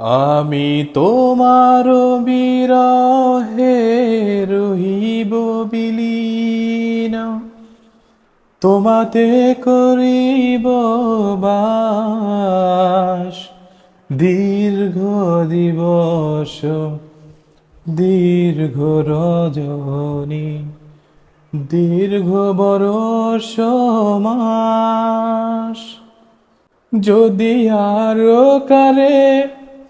আমি তোমার বিরহে রহিব বিলীন। তোমাতে করিব বাস। দীর্ঘ দিবস, দীর্ঘ রজনী, দীর্ঘ বরষ মাস। যদি আরও কারে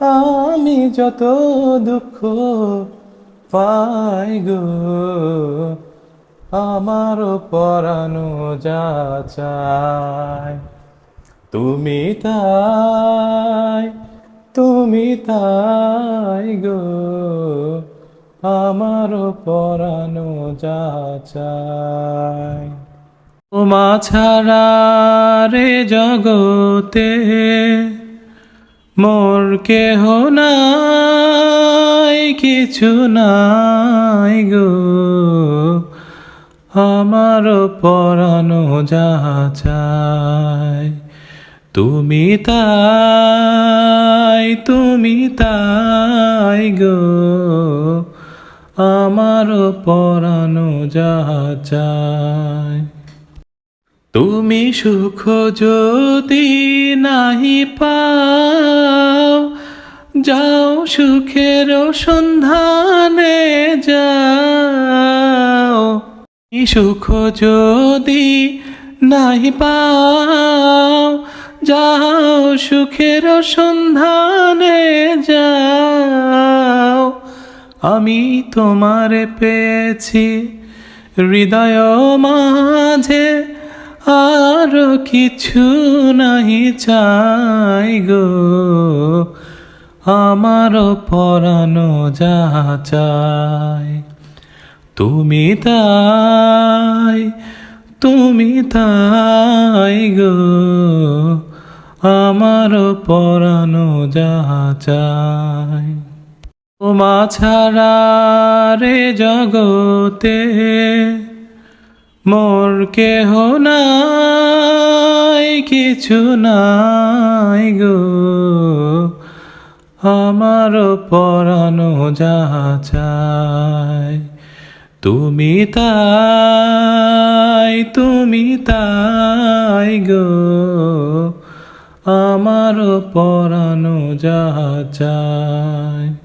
আমি যত দুঃখ পাই গো আমার পরানো যা তুমি তাই তুমি তাই গো আমার পরানো যা চায় তোমা ছাড়া রে জগতে মোর কেহ নাই, কিছু নাই গো। আমার পরানো যাহা চাই, তুমি তাই তুমি তাই গো। আমার পরানো চাই। তুমি সুখ যদি নাহি পাও, যাও সুখের সন্ধানে যাও। সুখ যদি নাহি পাও, যাও সুখের সন্ধানে যাও। আমি তোমার পেয়েছি হৃদয় মাঝে আর কিছু নাহি চাই গো। আমার পরানো যা চাই। তুমি তাই তুমি তাই গো। আমার পরানো যা চাই। তোমা ছাড়া রে জগতে মোর কেহ নাই, কিছু নাই গো। আমার পরানো যাহা তুমি তাই তুমি তাই গো। আমার পরানো যাহা চাই।